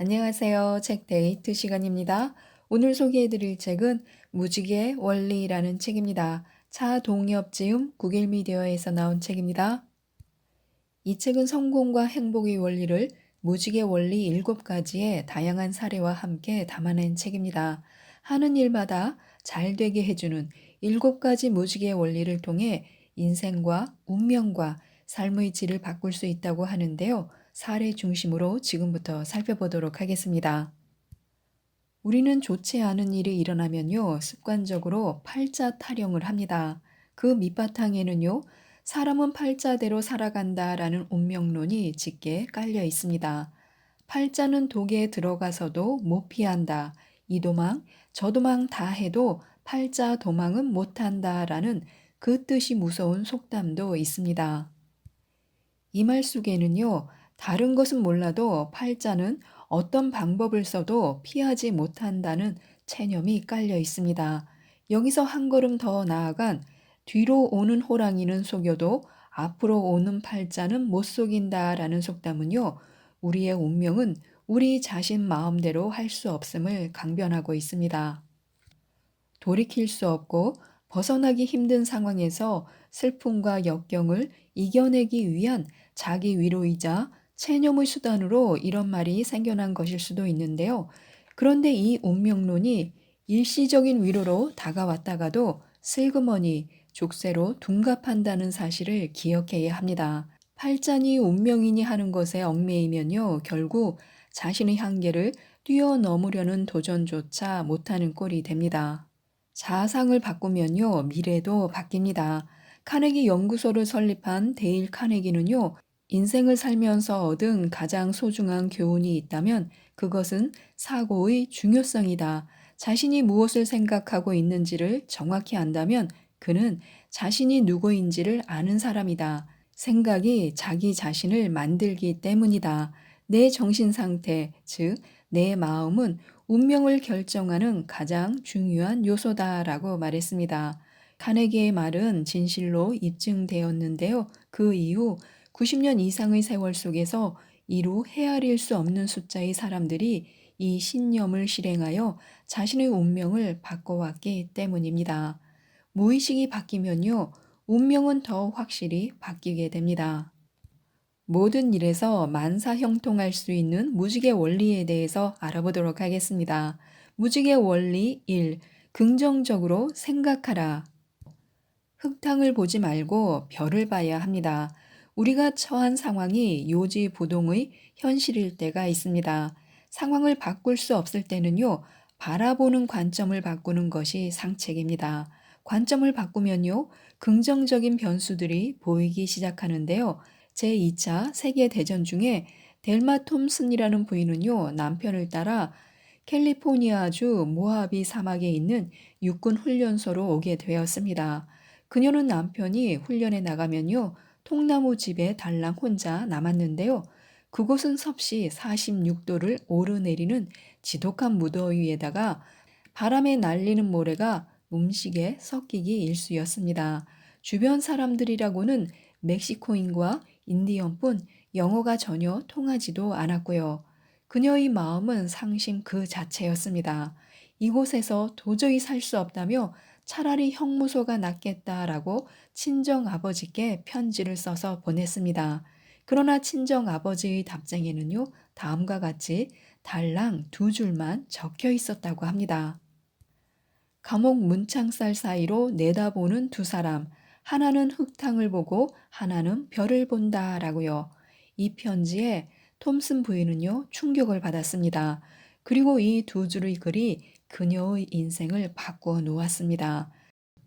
안녕하세요. 책 데이트 시간입니다. 오늘 소개해 드릴 책은 무지개의 원리라는 책입니다. 차동엽지음 국일미디어에서 나온 책입니다. 이 책은 성공과 행복의 원리를 무지개 원리 일곱 가지의 다양한 사례와 함께 담아낸 책입니다. 하는 일마다 잘 되게 해주는 일곱 가지 무지개 원리를 통해 인생과 운명과 삶의 질을 바꿀 수 있다고 하는데요. 사례 중심으로 지금부터 살펴보도록 하겠습니다. 우리는 좋지 않은 일이 일어나면요, 습관적으로 팔자 타령을 합니다. 그 밑바탕에는요, 사람은 팔자대로 살아간다라는 운명론이 짙게 깔려 있습니다. 팔자는 독에 들어가서도 못 피한다. 이 도망, 저 도망 다 해도 팔자 도망은 못한다라는 그 뜻이 무서운 속담도 있습니다. 이 말 속에는요, 다른 것은 몰라도 팔자는 어떤 방법을 써도 피하지 못한다는 체념이 깔려 있습니다. 여기서 한 걸음 더 나아간 뒤로 오는 호랑이는 속여도 앞으로 오는 팔자는 못 속인다라는 속담은요, 우리의 운명은 우리 자신 마음대로 할 수 없음을 강변하고 있습니다. 돌이킬 수 없고 벗어나기 힘든 상황에서 슬픔과 역경을 이겨내기 위한 자기 위로이자 체념의 수단으로 이런 말이 생겨난 것일 수도 있는데요. 그런데 이 운명론이 일시적인 위로로 다가왔다가도 슬그머니 족쇄로 둔갑한다는 사실을 기억해야 합니다. 팔자니 운명이니 하는 것에 얽매이면요. 결국 자신의 한계를 뛰어넘으려는 도전조차 못하는 꼴이 됩니다. 자상을 바꾸면요. 미래도 바뀝니다. 카네기 연구소를 설립한 데일 카네기는요. 인생을 살면서 얻은 가장 소중한 교훈이 있다면 그것은 사고의 중요성이다. 자신이 무엇을 생각하고 있는지를 정확히 안다면 그는 자신이 누구인지를 아는 사람이다. 생각이 자기 자신을 만들기 때문이다. 내 정신 상태, 즉, 내 마음은 운명을 결정하는 가장 중요한 요소다라고 말했습니다. 카네기의 말은 진실로 입증되었는데요. 그 이후 90년 이상의 세월 속에서 이루 헤아릴 수 없는 숫자의 사람들이 이 신념을 실행하여 자신의 운명을 바꿔왔기 때문입니다. 무의식이 바뀌면요, 운명은 더 확실히 바뀌게 됩니다. 모든 일에서 만사형통할 수 있는 무지개 원리에 대해서 알아보도록 하겠습니다. 무지개 원리 1. 긍정적으로 생각하라. 흙탕을 보지 말고 별을 봐야 합니다. 우리가 처한 상황이 요지부동의 현실일 때가 있습니다. 상황을 바꿀 수 없을 때는요, 바라보는 관점을 바꾸는 것이 상책입니다. 관점을 바꾸면요, 긍정적인 변수들이 보이기 시작하는데요. 제2차 세계대전 중에 델마 톰슨이라는 부인은요, 남편을 따라 캘리포니아주 모하비 사막에 있는 육군 훈련소로 오게 되었습니다. 그녀는 남편이 훈련에 나가면요, 통나무 집에 달랑 혼자 남았는데요. 그곳은 섭씨 46도를 오르내리는 지독한 무더위에다가 바람에 날리는 모래가 음식에 섞이기 일쑤였습니다. 주변 사람들이라고는 멕시코인과 인디언뿐 영어가 전혀 통하지도 않았고요. 그녀의 마음은 상심 그 자체였습니다. 이곳에서 도저히 살 수 없다며 차라리 형무소가 낫겠다라고 친정 아버지께 편지를 써서 보냈습니다. 그러나 친정 아버지의 답장에는요, 다음과 같이 달랑 두 줄만 적혀 있었다고 합니다. 감옥 문창살 사이로 내다보는 두 사람, 하나는 흙탕을 보고 하나는 별을 본다라고요. 이 편지에 톰슨 부인은요, 충격을 받았습니다. 그리고 이 두 줄의 글이 그녀의 인생을 바꾸어 놓았습니다.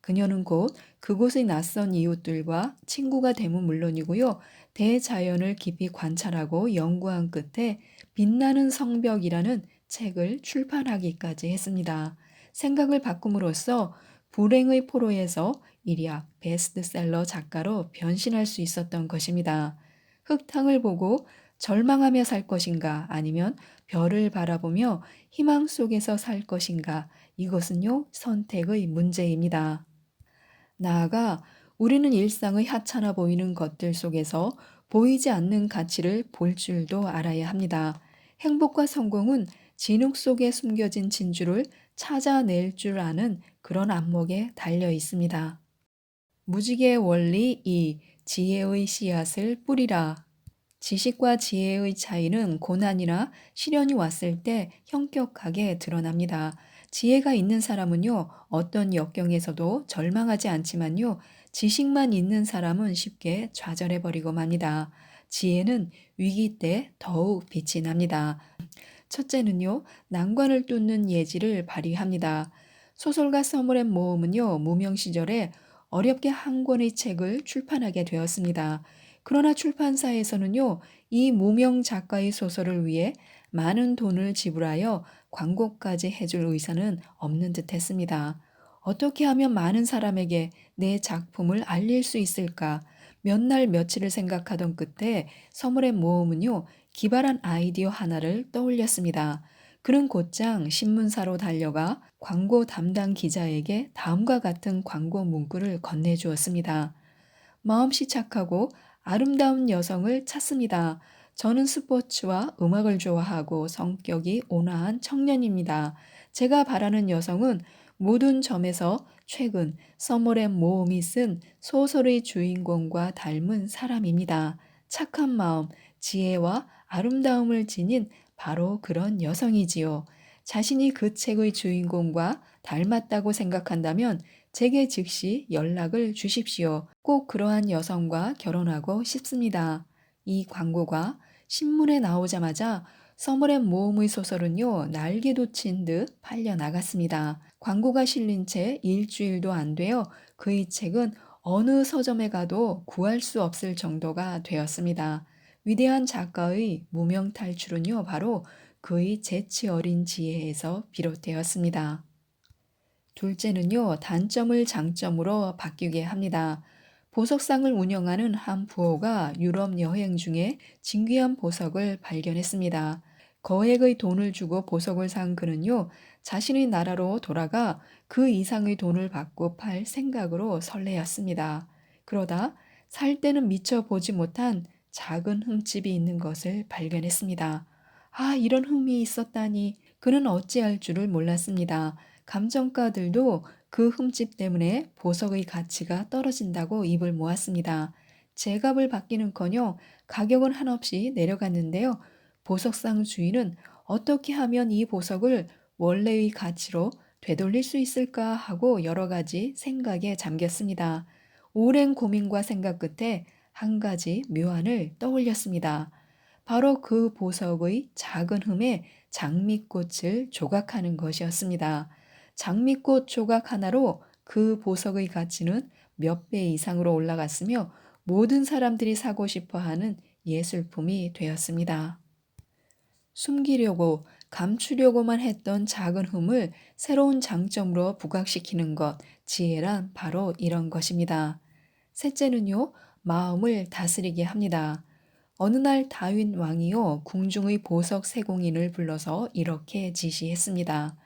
그녀는 곧 그곳의 낯선 이웃들과 친구가 되면 물론이고요. 대자연을 깊이 관찰하고 연구한 끝에 빛나는 성벽이라는 책을 출판하기까지 했습니다. 생각을 바꿈으로써 불행의 포로에서 일약 베스트셀러 작가로 변신할 수 있었던 것입니다. 흙탕을 보고 절망하며 살 것인가 아니면 별을 바라보며 희망 속에서 살 것인가 이것은요 선택의 문제입니다. 나아가 우리는 일상의 하찮아 보이는 것들 속에서 보이지 않는 가치를 볼 줄도 알아야 합니다. 행복과 성공은 진흙 속에 숨겨진 진주를 찾아낼 줄 아는 그런 안목에 달려 있습니다. 무지개의 원리 2. 지혜의 씨앗을 뿌리라. 지식과 지혜의 차이는 고난이나 시련이 왔을 때 형격하게 드러납니다. 지혜가 있는 사람은요, 어떤 역경에서도 절망하지 않지만요, 지식만 있는 사람은 쉽게 좌절해버리고 맙니다. 지혜는 위기 때 더욱 빛이 납니다. 첫째는요, 난관을 뚫는 예지를 발휘합니다. 소설가 서머렛 모음은요, 무명 시절에 어렵게 한 권의 책을 출판하게 되었습니다. 그러나 출판사에서는요, 이 무명 작가의 소설을 위해 많은 돈을 지불하여 광고까지 해줄 의사는 없는 듯 했습니다. 어떻게 하면 많은 사람에게 내 작품을 알릴 수 있을까? 몇 날 며칠을 생각하던 끝에 서물의 모험은요, 기발한 아이디어 하나를 떠올렸습니다. 그는 곧장 신문사로 달려가 광고 담당 기자에게 다음과 같은 광고 문구를 건네주었습니다. 마음씨 착하고 아름다운 여성을 찾습니다. 저는 스포츠와 음악을 좋아하고 성격이 온화한 청년입니다. 제가 바라는 여성은 모든 점에서 최근 서머렛 모험이 쓴 소설의 주인공과 닮은 사람입니다. 착한 마음, 지혜와 아름다움을 지닌 바로 그런 여성이지요. 자신이 그 책의 주인공과 닮았다고 생각한다면 제게 즉시 연락을 주십시오. 꼭 그러한 여성과 결혼하고 싶습니다. 이 광고가 신문에 나오자마자 서머렛 모험의 소설은요, 날개 돋친 듯 팔려 나갔습니다. 광고가 실린 채 일주일도 안 되어 그의 책은 어느 서점에 가도 구할 수 없을 정도가 되었습니다. 위대한 작가의 무명 탈출은요, 바로 그의 재치 어린 지혜에서 비롯되었습니다. 둘째는요, 단점을 장점으로 바뀌게 합니다. 보석상을 운영하는 한 부호가 유럽 여행 중에 진귀한 보석을 발견했습니다. 거액의 돈을 주고 보석을 산 그는요, 자신의 나라로 돌아가 그 이상의 돈을 받고 팔 생각으로 설레었습니다. 그러다 살 때는 미처 보지 못한 작은 흠집이 있는 것을 발견했습니다. 아, 이런 흠이 있었다니 그는 어찌할 줄을 몰랐습니다. 감정가들도 그 흠집 때문에 보석의 가치가 떨어진다고 입을 모았습니다. 제값을 받기는커녕 가격은 한없이 내려갔는데요. 보석상 주인은 어떻게 하면 이 보석을 원래의 가치로 되돌릴 수 있을까 하고 여러 가지 생각에 잠겼습니다. 오랜 고민과 생각 끝에 한 가지 묘안을 떠올렸습니다. 바로 그 보석의 작은 흠에 장미꽃을 조각하는 것이었습니다. 장미꽃 조각 하나로 그 보석의 가치는 몇 배 이상으로 올라갔으며 모든 사람들이 사고 싶어 하는 예술품이 되었습니다. 숨기려고 감추려고만 했던 작은 흠을 새로운 장점으로 부각시키는 것, 지혜란 바로 이런 것입니다. 셋째는요, 마음을 다스리게 합니다. 어느 날 다윈 왕이요, 궁중의 보석 세공인을 불러서 이렇게 지시했습니다.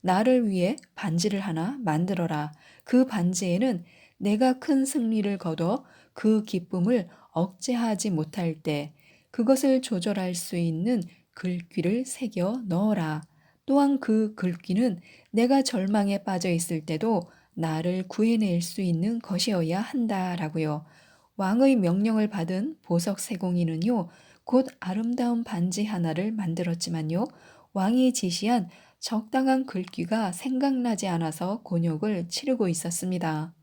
나를 위해 반지를 하나 만들어라. 그 반지에는 내가 큰 승리를 거둬 그 기쁨을 억제하지 못할 때 그것을 조절할 수 있는 글귀를 새겨 넣어라. 또한 그 글귀는 내가 절망에 빠져 있을 때도 나를 구해낼 수 있는 것이어야 한다라고요. 왕의 명령을 받은 보석 세공인은요, 곧 아름다운 반지 하나를 만들었지만요, 왕이 지시한 적당한 글귀가 생각나지 않아서 곤욕을 치르고 있었습니다.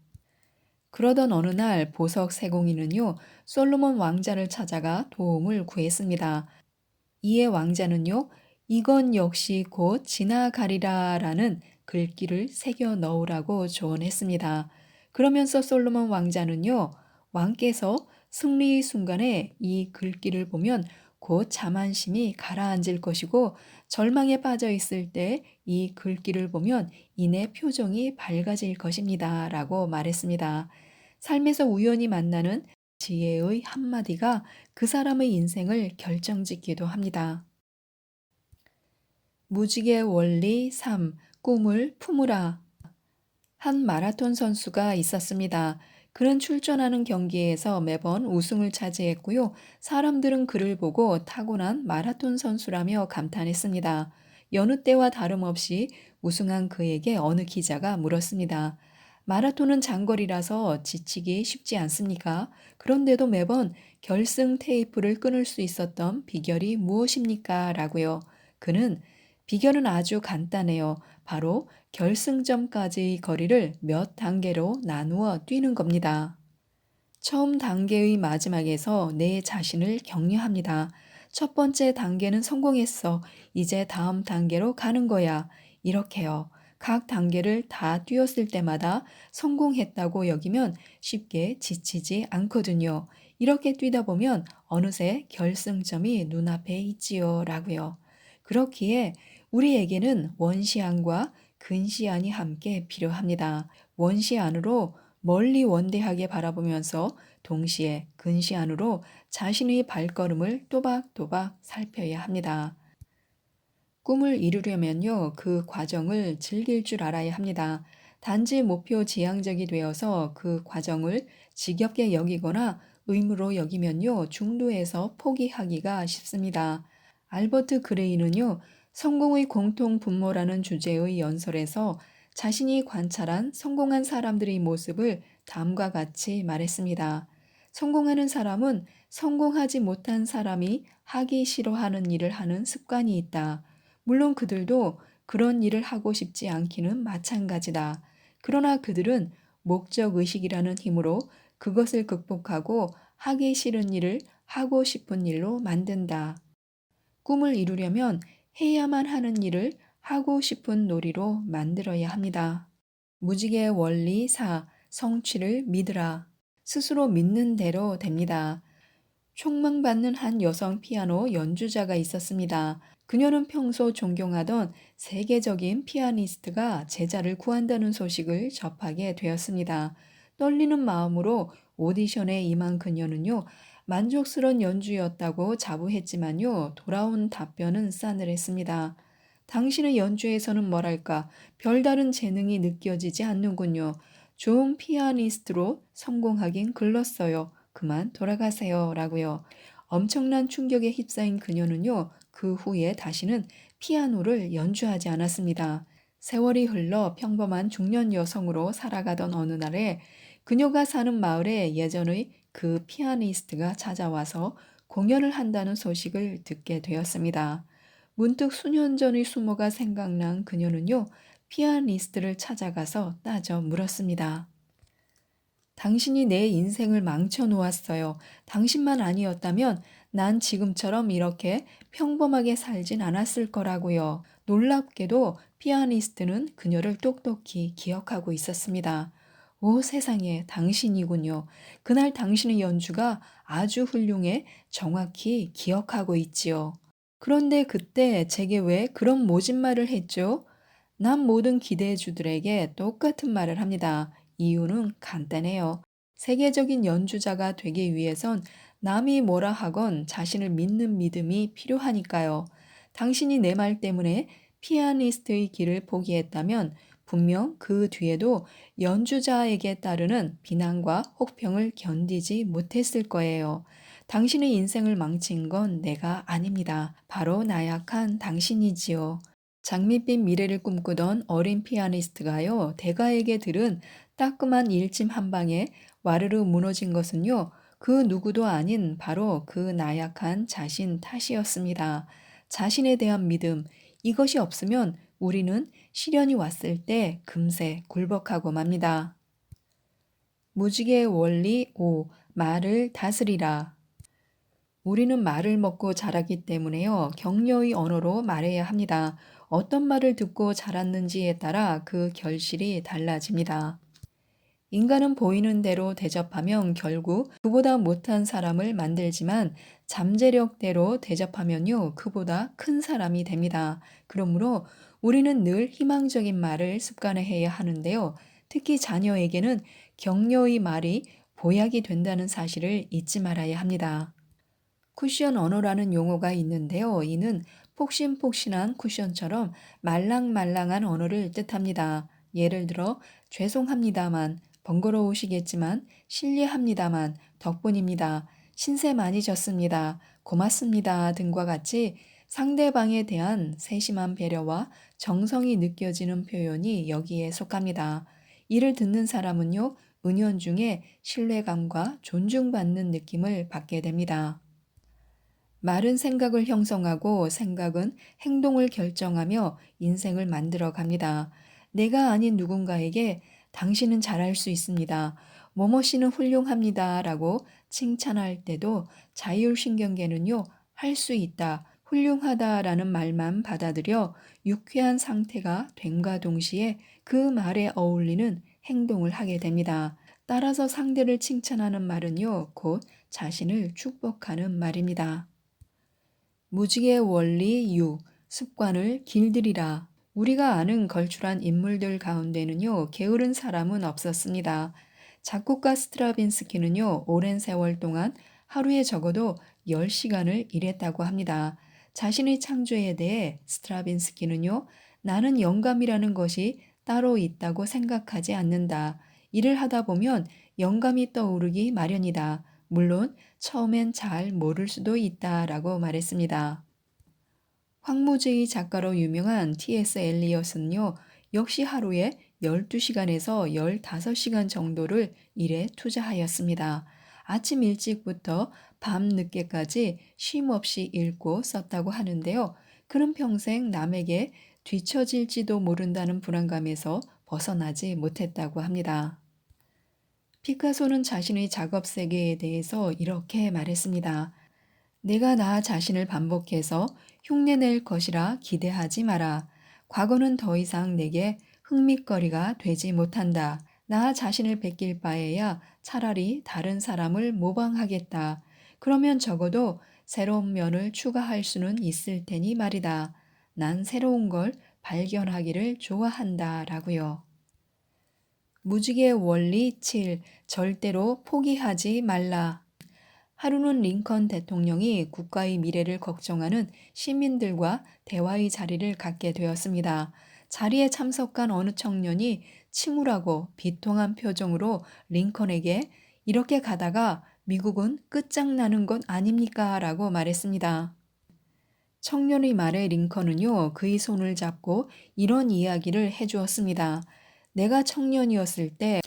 그러던 어느 날 보석 세공인은요, 솔로몬 왕자를 찾아가 도움을 구했습니다. 이에 왕자는요, 이건 역시 곧 지나가리라 라는 글귀를 새겨 넣으라고 조언했습니다. 그러면서 솔로몬 왕자는요, 왕께서 승리의 순간에 이 글귀를 보면 곧 자만심이 가라앉을 것이고 절망에 빠져 있을 때 이 글귀를 보면 이내 표정이 밝아질 것입니다. 라고 말했습니다. 삶에서 우연히 만나는 지혜의 한마디가 그 사람의 인생을 결정짓기도 합니다. 무지개 원리 3. 꿈을 품으라. 한 마라톤 선수가 있었습니다. 그는 출전하는 경기에서 매번 우승을 차지했고요. 사람들은 그를 보고 타고난 마라톤 선수라며 감탄했습니다. 여느 때와 다름없이 우승한 그에게 어느 기자가 물었습니다. 마라톤은 장거리라서 지치기 쉽지 않습니까? 그런데도 매번 결승 테이프를 끊을 수 있었던 비결이 무엇입니까? 라고요. 그는 비결은 아주 간단해요. 바로 결승점까지의 거리를 몇 단계로 나누어 뛰는 겁니다. 처음 단계의 마지막에서 내 자신을 격려합니다. 첫 번째 단계는 성공했어. 이제 다음 단계로 가는 거야. 이렇게요. 각 단계를 다 뛰었을 때마다 성공했다고 여기면 쉽게 지치지 않거든요. 이렇게 뛰다 보면 어느새 결승점이 눈앞에 있지요. 라고요. 그렇기에 우리에게는 원시안과 근시안이 함께 필요합니다. 원시안으로 멀리 원대하게 바라보면서 동시에 근시안으로 자신의 발걸음을 또박또박 살펴야 합니다. 꿈을 이루려면요, 그 과정을 즐길 줄 알아야 합니다. 단지 목표 지향적이 되어서 그 과정을 지겹게 여기거나 의무로 여기면요, 중도에서 포기하기가 쉽습니다. 알버트 그레이는요, 성공의 공통 분모라는 주제의 연설에서 자신이 관찰한 성공한 사람들의 모습을 다음과 같이 말했습니다. 성공하는 사람은 성공하지 못한 사람이 하기 싫어하는 일을 하는 습관이 있다. 물론 그들도 그런 일을 하고 싶지 않기는 마찬가지다. 그러나 그들은 목적 의식이라는 힘으로 그것을 극복하고 하기 싫은 일을 하고 싶은 일로 만든다. 꿈을 이루려면 해야만 하는 일을 하고 싶은 놀이로 만들어야 합니다. 무지개 원리 4. 성취를 믿으라. 스스로 믿는 대로 됩니다. 촉망받는 한 여성 피아노 연주자가 있었습니다. 그녀는 평소 존경하던 세계적인 피아니스트가 제자를 구한다는 소식을 접하게 되었습니다. 떨리는 마음으로 오디션에 임한 그녀는요, 만족스러운 연주였다고 자부했지만요, 돌아온 답변은 싸늘했습니다. 당신의 연주에서는 뭐랄까, 별다른 재능이 느껴지지 않는군요. 좋은 피아니스트로 성공하긴 글렀어요. 그만 돌아가세요. 라고요. 엄청난 충격에 휩싸인 그녀는요, 그 후에 다시는 피아노를 연주하지 않았습니다. 세월이 흘러 평범한 중년 여성으로 살아가던 어느 날에 그녀가 사는 마을에 예전의 그 피아니스트가 찾아와서 공연을 한다는 소식을 듣게 되었습니다. 문득 수년 전의 수모가 생각난 그녀는요, 피아니스트를 찾아가서 따져 물었습니다. 당신이 내 인생을 망쳐 놓았어요. 당신만 아니었다면 난 지금처럼 이렇게 평범하게 살진 않았을 거라고요. 놀랍게도 피아니스트는 그녀를 똑똑히 기억하고 있었습니다. 오 세상에 당신이군요. 그날 당신의 연주가 아주 훌륭해 정확히 기억하고 있지요. 그런데 그때 제게 왜 그런 모진 말을 했죠? 난 모든 기대주들에게 똑같은 말을 합니다. 이유는 간단해요. 세계적인 연주자가 되기 위해선 남이 뭐라 하건 자신을 믿는 믿음이 필요하니까요. 당신이 내 말 때문에 피아니스트의 길을 포기했다면 분명 그 뒤에도 연주자에게 따르는 비난과 혹평을 견디지 못했을 거예요. 당신의 인생을 망친 건 내가 아닙니다. 바로 나약한 당신이지요. 장밋빛 미래를 꿈꾸던 어린 피아니스트가요, 대가에게 들은 따끔한 일침 한 방에 와르르 무너진 것은요, 그 누구도 아닌 바로 그 나약한 자신 탓이었습니다. 자신에 대한 믿음, 이것이 없으면 우리는 시련이 왔을 때 금세 굴복하고 맙니다. 무지개 원리 5. 말을 다스리라. 우리는 말을 먹고 자라기 때문에요. 격려의 언어로 말해야 합니다. 어떤 말을 듣고 자랐는지에 따라 그 결실이 달라집니다. 인간은 보이는 대로 대접하면 결국 그보다 못한 사람을 만들지만 잠재력대로 대접하면요, 그보다 큰 사람이 됩니다. 그러므로 우리는 늘 희망적인 말을 습관화해야 하는데요. 특히 자녀에게는 격려의 말이 보약이 된다는 사실을 잊지 말아야 합니다. 쿠션 언어라는 용어가 있는데요. 이는 폭신폭신한 쿠션처럼 말랑말랑한 언어를 뜻합니다. 예를 들어, 죄송합니다만, 번거로우시겠지만 실례합니다만 덕분입니다. 신세 많이 졌습니다. 고맙습니다. 등과 같이 상대방에 대한 세심한 배려와 정성이 느껴지는 표현이 여기에 속합니다. 이를 듣는 사람은요, 은연중에 신뢰감과 존중받는 느낌을 받게 됩니다. 말은 생각을 형성하고 생각은 행동을 결정하며 인생을 만들어 갑니다. 내가 아닌 누군가에게 당신은 잘할 수 있습니다. 뭐뭐 씨는 훌륭합니다. 라고 칭찬할 때도 자율신경계는요, 할 수 있다, 훌륭하다 라는 말만 받아들여 유쾌한 상태가 됨과 동시에 그 말에 어울리는 행동을 하게 됩니다. 따라서 상대를 칭찬하는 말은요, 곧 자신을 축복하는 말입니다. 무지개 원리 6. 습관을 길들이라. 우리가 아는 걸출한 인물들 가운데는요, 게으른 사람은 없었습니다. 작곡가 스트라빈스키는요, 오랜 세월 동안 하루에 적어도 10시간을 일했다고 합니다. 자신의 창조에 대해 스트라빈스키는요, 나는 영감이라는 것이 따로 있다고 생각하지 않는다. 일을 하다 보면 영감이 떠오르기 마련이다. 물론 처음엔 잘 모를 수도 있다 라고 말했습니다. 황무지의 작가로 유명한 T.S. 엘리엇은요, 역시 하루에 12시간에서 15시간 정도를 일에 투자하였습니다. 아침 일찍부터 밤 늦게까지 쉼 없이 읽고 썼다고 하는데요. 그는 평생 남에게 뒤처질지도 모른다는 불안감에서 벗어나지 못했다고 합니다. 피카소는 자신의 작업 세계에 대해서 이렇게 말했습니다. 내가 나 자신을 반복해서 흉내낼 것이라 기대하지 마라. 과거는 더 이상 내게 흥미거리가 되지 못한다. 나 자신을 베낄 바에야 차라리 다른 사람을 모방하겠다. 그러면 적어도 새로운 면을 추가할 수는 있을 테니 말이다. 난 새로운 걸 발견하기를 좋아한다. 라고요. 무지개 원리 7. 절대로 포기하지 말라. 하루는 링컨 대통령이 국가의 미래를 걱정하는 시민들과 대화의 자리를 갖게 되었습니다. 자리에 참석한 어느 청년이 침울하고 비통한 표정으로 링컨에게 이렇게 가다가 미국은 끝장나는 것 아닙니까? 라고 말했습니다. 청년의 말에 링컨은요, 그의 손을 잡고 이런 이야기를 해주었습니다. 내가 청년이었을 때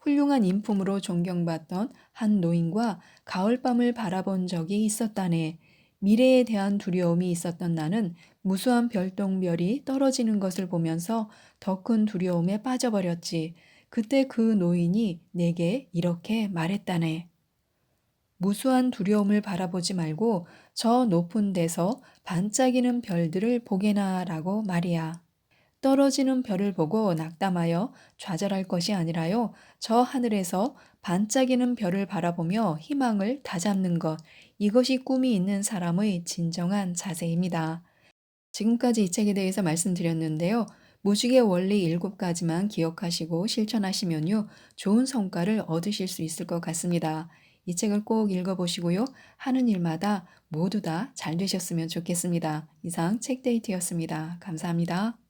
훌륭한 인품으로 존경받던 한 노인과 가을밤을 바라본 적이 있었다네. 미래에 대한 두려움이 있었던 나는 무수한 별똥별이 떨어지는 것을 보면서 더 큰 두려움에 빠져버렸지. 그때 그 노인이 내게 이렇게 말했다네. 무수한 두려움을 바라보지 말고 저 높은 데서 반짝이는 별들을 보게나 라고 말이야. 떨어지는 별을 보고 낙담하여 좌절할 것이 아니라요. 저 하늘에서 반짝이는 별을 바라보며 희망을 다잡는 것. 이것이 꿈이 있는 사람의 진정한 자세입니다. 지금까지 이 책에 대해서 말씀드렸는데요. 무식의 원리 7가지만 기억하시고 실천하시면요. 좋은 성과를 얻으실 수 있을 것 같습니다. 이 책을 꼭 읽어보시고요. 하는 일마다 모두 다 잘 되셨으면 좋겠습니다. 이상 책데이트였습니다. 감사합니다.